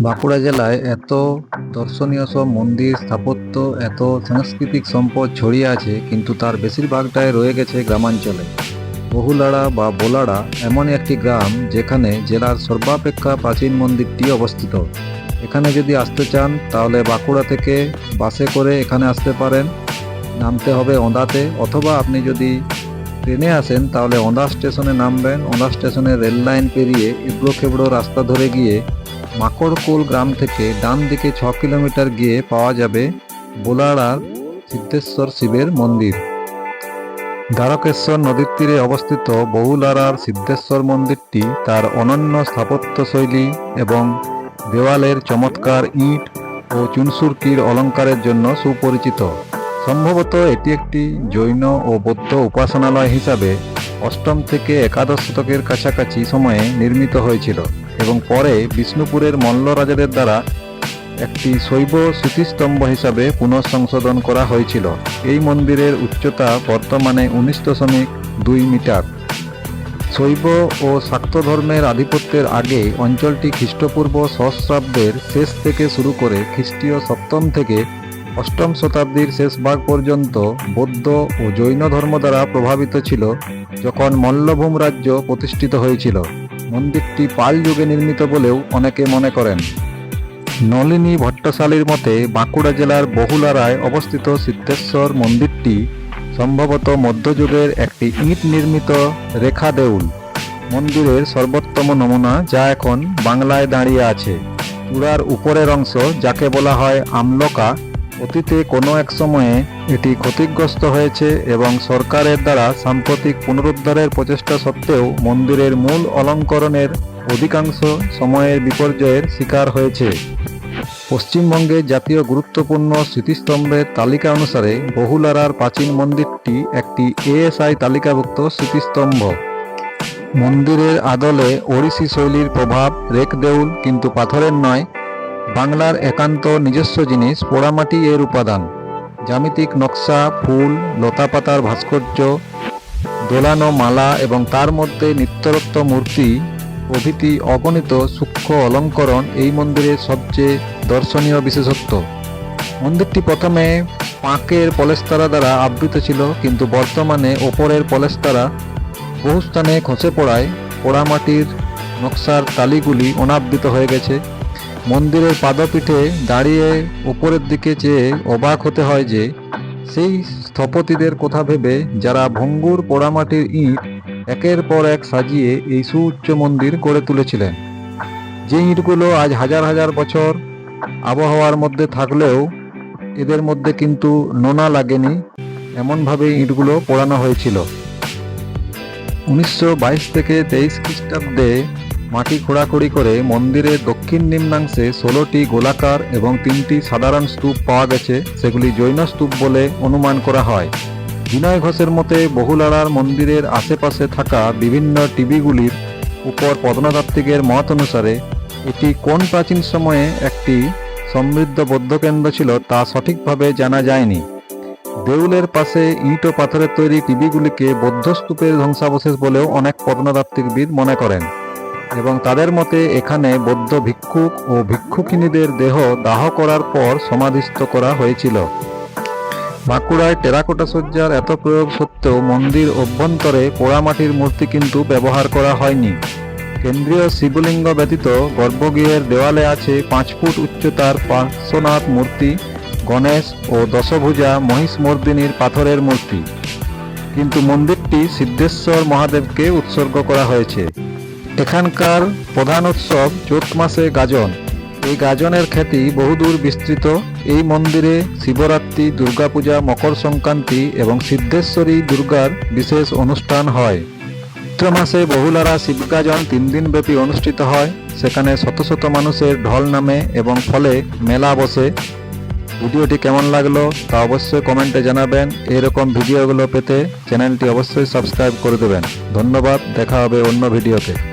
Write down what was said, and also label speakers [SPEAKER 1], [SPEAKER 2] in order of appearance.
[SPEAKER 1] বাঁকুড়া জেলায় এত দর্শনীয় সব মন্দির, স্থাপত্য, এত সাংস্কৃতিক সম্পদ ছড়িয়ে আছে, কিন্তু তার বেশিরভাগটাই রয়ে গেছে গ্রামাঞ্চলে। বহুলাড়া বা বোলাড়া এমন একটি গ্রাম যেখানে জেলার সর্বাপেক্ষা প্রাচীন মন্দিরটি অবস্থিত। এখানে যদি আসতে চান, তাহলে বাঁকুড়া থেকে বাসে করে এখানে আসতে পারেন। নামতে হবে ওঁদাতে অথবা আপনি যদি ট্রেনে আসেন, তাহলে ওঁদা স্টেশনে নামবেন। ওঁদা স্টেশনে রেল লাইন পেরিয়ে এবড়ো খেবড়ো রাস্তা ধরে গিয়ে মাকড়কোল গ্রাম থেকে ডান দিকে ছ কিলোমিটার গিয়ে পাওয়া যাবে বোলাড়ার সিদ্ধেশ্বর শিবের মন্দির। দ্বারকেশ্বর নদীর তীরে অবস্থিত বহুলারার সিদ্ধেশ্বর মন্দিরটি তার অনন্য স্থাপত্যশৈলী এবং দেওয়ালের চমৎকার ইট ও চুনসুরকির অলঙ্কারের জন্য সুপরিচিত। সম্ভবত এটি একটি জৈন ও বৌদ্ধ উপাসনালয় হিসাবে অষ্টম থেকে একাদশ শতকের কাছাকাছি সময়ে নির্মিত হয়েছিল। এবং পরে বিষ্ণুপুরের মল্ল রাজাদের দ্বারা একটি শৈব স্মৃতিস্তম্ভ হিসাবে পুনঃসংশোধন করা হয়েছিল। এই মন্দিরের উচ্চতা বর্তমানে উনিশ দশমিক দুই মিটার। শৈব ও শাক্ত ধর্মের আধিপত্যের আগে অঞ্চলটি খ্রিস্টপূর্ব সহস্রাব্দের শেষ থেকে শুরু করে খ্রিস্টীয় সপ্তম থেকে অষ্টম শতাব্দীর শেষ ভাগ পর্যন্ত বৌদ্ধ ও জৈন ধর্ম দ্বারা প্রভাবিত ছিল, যখন মল্লভূম রাজ্য প্রতিষ্ঠিত হয়েছিল। মন্দিরটি পাল যুগে নির্মিত বলেও অনেকে মনে করেন। নলিনী ভট্টশালীর মতে বাঁকুড়া জেলার বহুলারায় অবস্থিত সিদ্ধেশ্বর মন্দিরটি সম্ভবত মধ্যযুগের একটি ইট নির্মিত রেখা দেউল। মন্দিরের সর্বোত্তম নমুনা যা এখন বাংলায় দাঁড়িয়ে আছে। চূড়ার উপরের অংশ, যাকে বলা হয় আমলকা অতীতে কোনো এক সময়ে এটি ক্ষতিগ্রস্ত হয়েছে এবং সরকারের দ্বারা সাম্প্রতিক পুনরুদ্ধারের প্রচেষ্টা সত্ত্বেও মন্দিরের মূল অলঙ্করণের অধিকাংশ সময়ের বিপর্যয়ের শিকার হয়েছে। পশ্চিমবঙ্গে জাতীয় গুরুত্বপূর্ণ স্মৃতিস্তম্ভের তালিকা অনুসারে বহুলারার প্রাচীন মন্দিরটি একটি এএসআই তালিকাভুক্ত স্মৃতিস্তম্ভ। মন্দিরের আদলে ওড়িশি শৈলীর প্রভাব রেক দেউল কিন্তু পাথরের নয় বাংলার একান্ত নিজস্ব জিনিস পোড়ামাটি এর উপাদান। জ্যামিতিক নকশা, ফুল, লতাপাতার ভাস্কর্য, দোলানো মালা এবং তার মধ্যে নিত্যরত্ব মূর্তি প্রভৃতি অগণিত সূক্ষ্ম অলঙ্করণ এই মন্দিরের সবচেয়ে দর্শনীয় বিশেষত্ব। মন্দিরটি প্রথমে পাঁকের পলেস্তারা দ্বারা আবৃত ছিল, কিন্তু বর্তমানে ওপরের পলেস্তারা বহু স্থানে খসে পড়ায় পোড়ামাটির নকশার তালিগুলি অনাবৃত হয়ে গেছে। মন্দিরের পাদপীঠে দাঁড়িয়ে উপরের দিকে চেয়ে অবাক হতে হয় যে, সেই স্থপতিদের কথা ভেবে যারা ভঙ্গুর পোড়ামাটির ইট একের পর এক সাজিয়ে এই সুউচ্চ মন্দির গড়ে তুলেছিলেন। যে ইটগুলো আজ হাজার হাজার বছর আবহাওয়ার মধ্যে থাকলেও এদের মধ্যে কিন্তু নোনা লাগেনি এমনভাবে ইটগুলো পোড়ানো হয়েছিল। উনিশশো বাইশ থেকে তেইশ খ্রিস্টাব্দে মাটি খোঁড়াখুড়ি করে মন্দিরের দক্ষিণ নিম্নাংশে ষোলোটি গোলাকার এবং তিনটি সাধারণ স্তূপ পাওয়া গেছে, সেগুলি জৈন স্তূপ বলে অনুমান করা হয়। বিনয় ঘোষের মতে বহুলাড়ার মন্দিরের আশেপাশে থাকা বিভিন্ন টিভিগুলির উপর প্রত্নতাত্ত্বিকের মত অনুসারে, এটি কোন প্রাচীন সময়ে একটি সমৃদ্ধ বৌদ্ধকেন্দ্র ছিল তা সঠিকভাবে জানা যায়নি। দেউলের পাশে ইট ও পাথরের তৈরি টিভিগুলিকে বৌদ্ধ স্তূপের ধ্বংসাবশেষ বলেও অনেক প্রত্নতাত্ত্বিকবিদ মনে করেন। এবং তাদের মতে এখানে বৌদ্ধ ভিক্ষুক ও ভিক্ষুকিনীদের দেহ দাহ করার পর সমাধিস্থ করা হয়েছিল। বাঁকুড়ায় টেরাকোটা সজ্জার এত প্রয়োগ সত্ত্বেও মন্দির অভ্যন্তরে পোড়ামাটির মূর্তি কিন্তু ব্যবহার করা হয়নি। কেন্দ্রীয় শিবলিঙ্গ ব্যতীত গর্ভগৃহের দেওয়ালে আছে পাঁচ ফুট উচ্চতার পার্শ্বনাথ মূর্তি, গণেশ ও দশভুজা মহিষমর্দিনীর পাথরের মূর্তি। কিন্তু মন্দিরটি সিদ্ধেশ্বর মহাদেবকে উৎসর্গ করা হয়েছে। এখানকার প্রধান উৎসব চৈত মাসে গাজন। এই গাজনের খ্যাতি বহুদূর বিস্তৃত। এই মন্দিরে শিবরাত্রি, দুর্গাপূজা, মকর সংক্রান্তি এবং সিদ্ধেশ্বরী দুর্গার বিশেষ অনুষ্ঠান হয়। চৈত্র মাসে বহুলারা শিবগাজন তিন দিন ব্যাপী অনুষ্ঠিত হয়। সেখানে শত শত মানুষের ঢল নামে এবং ফলে মেলা বসে। ভিডিওটি কেমন লাগল তা অবশ্যই কমেন্টে জানাবেন। এরকম ভিডিওগুলো পেতে চ্যানেলটি অবশ্যই সাবস্ক্রাইব করে দেবেন। ধন্যবাদ, দেখা হবে অন্য ভিডিওতে।